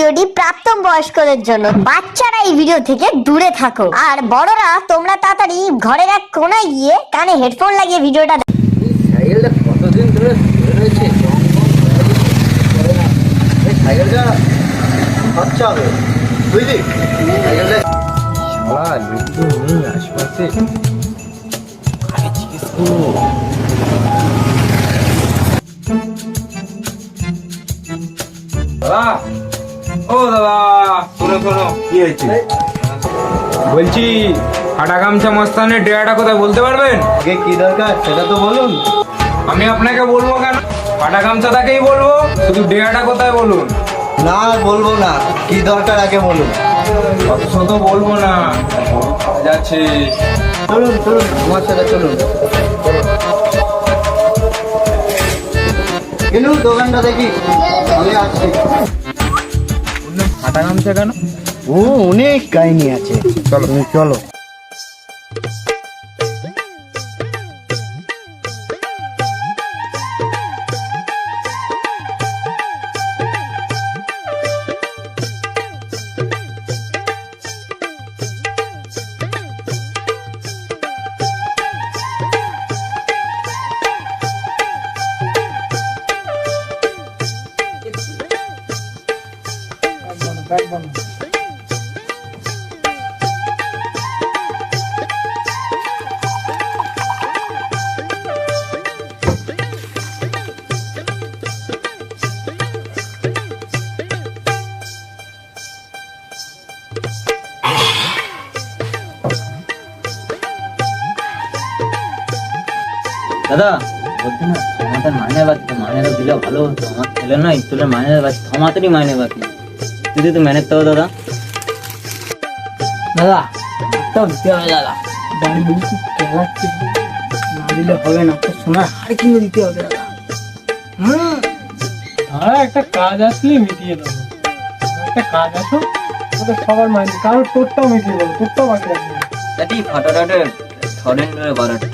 ভিডিওটি প্রাপ্তম বয়স্কদের জন্য বাচ্চারা এই ভিডিও থেকে দূরে থাকো। আর বড়রা তোমরা তাড়াতাড়ি ঘরের এক কোনায় গিয়ে কানে হেডফোন লাগিয়ে ভিডিওটা কতদিন ধরে রয়েছে? করে না। এই সাইকেলটা খরচা হবে। বুঝলি? সাইকেলটা শালা লোকজন নেই আশপাশে। আরে জিজ্ঞেস করো। কি হয়েছে? বলছি হাটা গামছা মস্তানের ডেয়াটা কোথায় বলতে পারবেন? আগে কি দরকার সেটা তো বলুন। আমি আপনাকে বলব কেন? হাটা গামছা তাকেই বলব শুধু ডেয়াটা কোথায় বলুন? না বলব না। কি দরকার আগে বলুন। বলব না। চলুন চলুন আমার সাথে চলুন। গেলু দোকানটা দেখি। আমি আসছি। হাটা গামছা কেন? ও অনেক কাহিনী আছে। চলো। তুমি চলো দাদা, বলছি না আমাদের মাইনে বাকি, মাইনেটা দিলে ভালো হতো। আমার ছেলে না স্কুলের মাইনে বাকি থমাতেরই মাইনে বাকি। যদি তো ম্যানেজ তো দাদা। দাদা দিতে হবে দাদা। বাড়ি বলছি খেলাচ্ছি। না দিলে হবে না তো সোনার হাড় কিনে দিতে হবে দাদা। হুম। আর একটা কাজ আসলে মিটিয়ে দেবো। একটা কাজ আসো ওদের সবার মাইন্ড কারণ তোরটাও মিটিয়ে দেবো তোরটাও বাকি রাখব না। দাদি ফাটাটাটে থরেন ধরে বাড়াটা?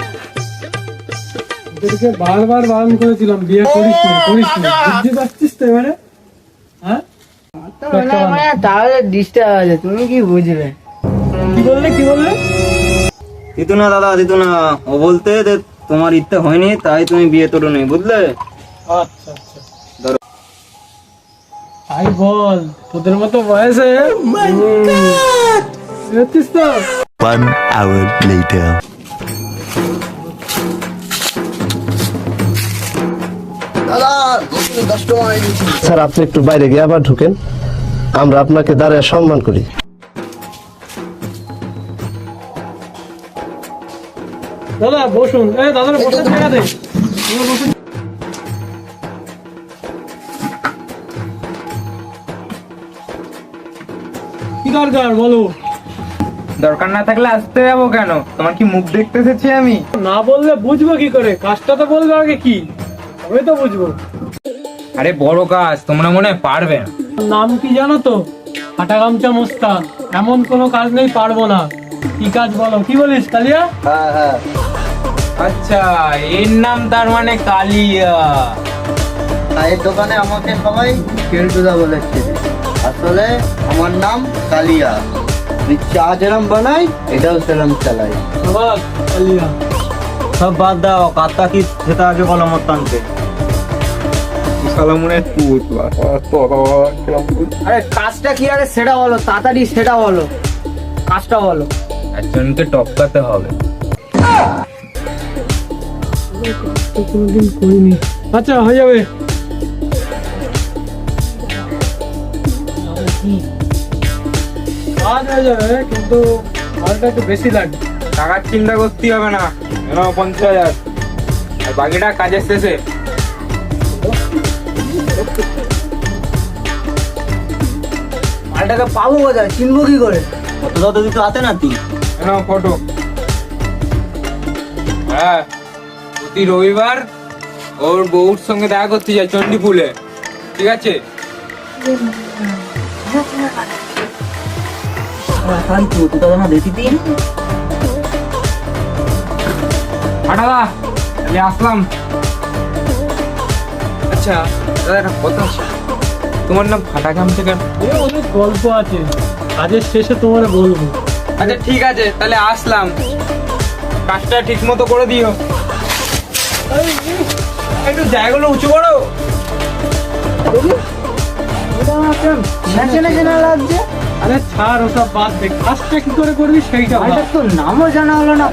ওদেরকে বারবার বারণ করেছিলাম বিয়ে করিস না করিস না। বুঝতে পারছিস তো এবারে? হ্যাঁ? তাহলে ডিস্টার্ব আছে তুমি কি বুঝবে কি বললে কি বললে? দিত না দাদা দিত না ও বলতে যে তোমার ইচ্ছে হয়নি তাই তুমি বিয়ে তোর নেই বুঝলে? আচ্ছা আচ্ছা। তাই বল তোদের মতো বয়সে দেখছিস তো? One hour later. স্যার আপনি একটু বাইরে গিয়ে আবার ঢুকেন। আমরা আপনাকে দাঁড়িয়ে সম্মান করি। দাদা বসুন। এ দাদা বসে জায়গা দে বসুন। কি দরকার বলো? দরকার না থাকলে আসতে যাব কেন? তোমার কি মুখ দেখতে এসেছি আমি? না বললে বুঝব কি করে? কাজটা তো বলবে আগে কি? তবে তো বুঝব। আরে বড় কাজ তোমরা মনে হয় পারবে না। নাম কি জানো তো? হাটা গামছা মোস্তা এমন কোনো কাজ নেই পারব না। কি কাজ বলো? কি বলিস কালিয়া? হ্যাঁ হ্যাঁ। আচ্ছা এর নাম তার মানে কালিয়া। চায়ের দোকানে আমাকে সবাই কেলটুদা বলেছে আসলে আমার নাম কালিয়া। আমি চা যেরম বানাই এটাও সেরম চালাই। কালিয়া। সব বাদ দাও কাত্তা কি সেটা আগে বলো সালামুনের পুত আরে কাজটা কি আরে সেটা বলো তাড়াতাড়ি সেটা বলো। কাজটা বলো। একজনকে টপকাতে হবে কোনোদিন করিনি আচ্ছা হয়ে যাবে। কাজ হয়ে যাবে কিন্তু ভাড়াটা একটু বেশি লাগবে। টাকার চিন্তা করতে হবে না পঞ্চাশ হাজার। আর বাকিটা কাজের শেষে। মালটাকে পাবো কোথায়? চিনবো কি করে? কত দাদা দিতে হাতে নাতি। এন ফটো। হ্যাঁ প্রতি রবিবার ওর বউর সঙ্গে দেখা করতে যায় চণ্ডীপুলে। ঠিক আছে? ফালতু তুই দাদা না দিন। হাটাদা তাহলে আসলাম। আচ্ছা দাদা একটা কথা। তোমার নাম ফাটা গামছা কেন এ অনেক গল্প আছে। কাজের শেষে তোমার বলব। আচ্ছা ঠিক আছে তাহলে আসলাম। কাজটা ঠিক মতো করে দিও। একটু জায়গাগুলো উঁচু করো। লাগছে। আরে ছাড় ওটা বাদ দে। কাজটা কি করে করবি সেইটা ভাব। তো নামও জানা হলো না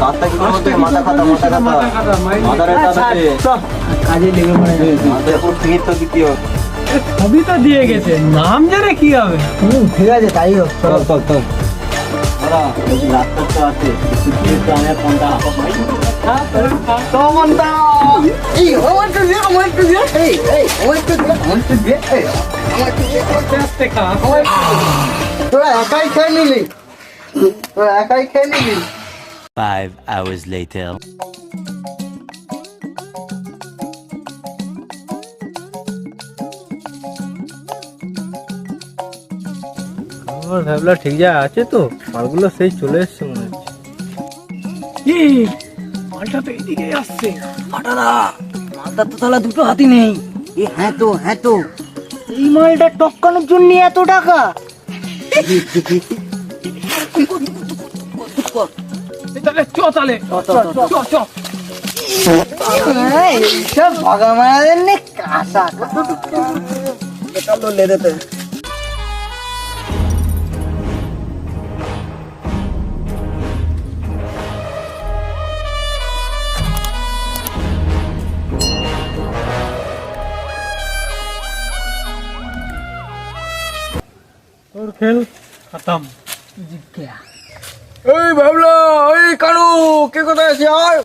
মাথা খাতা মাথা মাথা খাতা আচ্ছা, কাজে লেগে পড়ে। তো দিতে হবে? সবই তো দিয়ে গেছে। নাম জানে কি হবে? হুম, ঠিক আছে তাই হোক চল। তোরা একাই খেয়ে নিলি। তোরা একাই খেয়ে নিলি। Five hours later. আমার ভাবলা ঠিক যা আছে তো? মালগুলো সেই চলে এসছে মনে হচ্ছে। মালটা তো আসছে। ফাটাদা মালটা তো তাহলে দুটো হাতি নেই। এ হ্যাঁ তো হ্যাঁ তো। এই মালটা টপকানোর জন্য এত টাকা? তাহলে চ তাহলে। চ চ এইসব ভাগা মারাদের নে কাঁসা। এই ভাবলা ওই কানু কে কোথায় আছে আর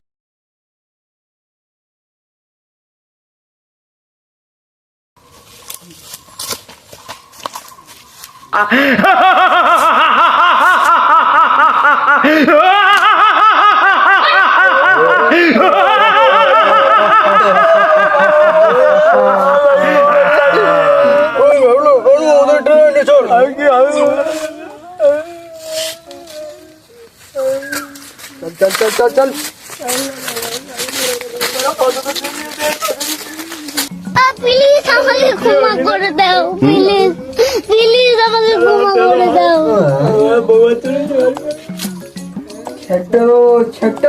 ওই ভাবলো ওদের ট্রেনে চল। চল চল চল চল প্লিজ আমাকে ক্ষমা করে দাও প্লিজ প্লিজ আমাকে ক্ষমা করে দাও ছোট ছোট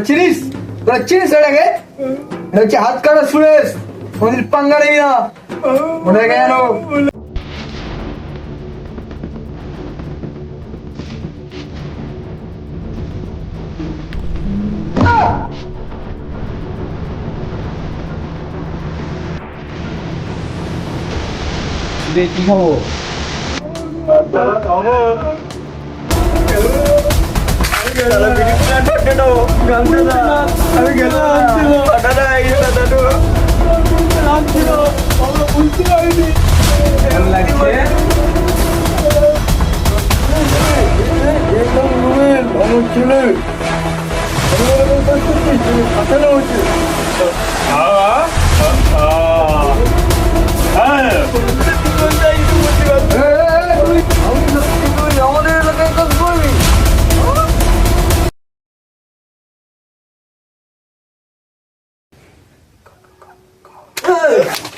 চিনিস তোরা চিনিস এটাকে এটা হচ্ছে হাত কাটা সুরেশ পাঙ্গা নেই না Mulai kaya no. Đi đi không? Tao có mơ. Dalam video kan, dia tahu. Ganggu lah. Ganggu lah. Ada dah, ada dah. মনে গেল কি খাব আমি গেলাম লাগছে আমার ছেলে আমাদের Good.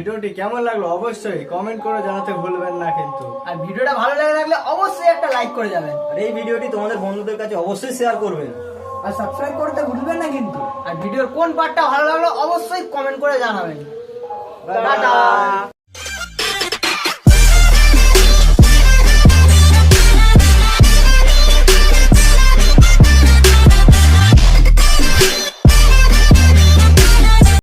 ভিডিওটি কেমন লাগল অবশ্যই কমেন্ট করে জানাতে ভুলবেন না কিন্তু। আর ভিডিওটা ভালো লাগে লাগলে অবশ্যই একটা লাইক করে যাবেন। আর এই ভিডিওটি তোমাদের বন্ধুদের কাছে অবশ্যই শেয়ার করবেন। আর সাবস্ক্রাইব করতে ভুলবেন না কিন্তু। আর ভিডিওর কোন পার্টটা ভালো লাগল অবশ্যই কমেন্ট করে জানাবেন। টাটা